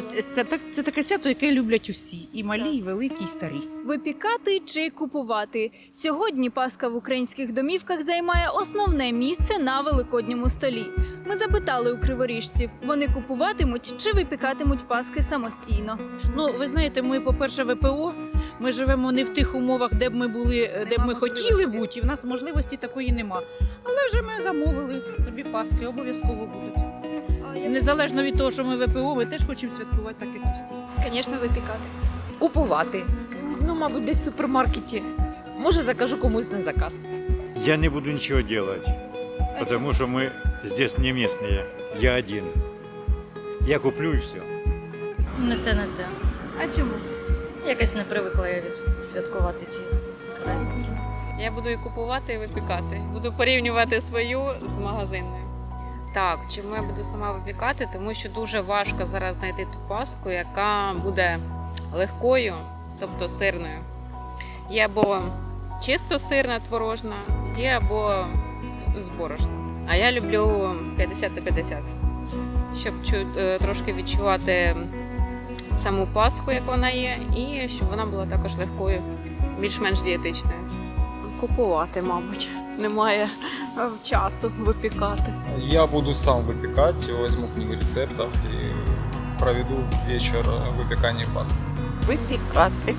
Це, це, так- це таке свято, яке люблять усі, і малі, і великі, і старі. Випікати чи купувати сьогодні Пасха в українських домівках займає основне місце на великодньому столі. Ми запитали у криворіжців, вони купуватимуть чи випікатимуть паски самостійно. Ну, ви знаєте, ми, по-перше, ВПО, ми живемо не в тих умовах, де б ми були, е, де б ми хотіли бути, і в нас можливості такої нема. Але вже ми замовили собі паски, обов'язково будуть. Незалежно від того, що ми ВПО, ми теж хочемо святкувати так, як і всі. Звісно, випікати. Купувати. Ну, мабуть, десь в супермаркеті. Може, закажу комусь на заказ. Я не буду ничего делать, потому что мы здесь не местные. Я один. Я куплю и все. Не те, не те. А чому? Якось не привикла я від святкувати ці праздники. Я буду і купувати, і випікати. Буду порівнювати свою з магазинною. Так, чому я буду сама випікати? Тому що дуже важко зараз знайти ту паску, яка буде легкою, тобто сирною. Є або чисто сирна творожна, є або з. А я люблю 50 на 50, щоб е, трошки відчувати саму пасху, як вона є, і щоб вона була також легкою, більш-менш дієтичною. Купувати, мабуть. Немає часу випікати. Я буду сам випікати, возьму книгу рецептів і проведу вечір випікання паски. Випікати.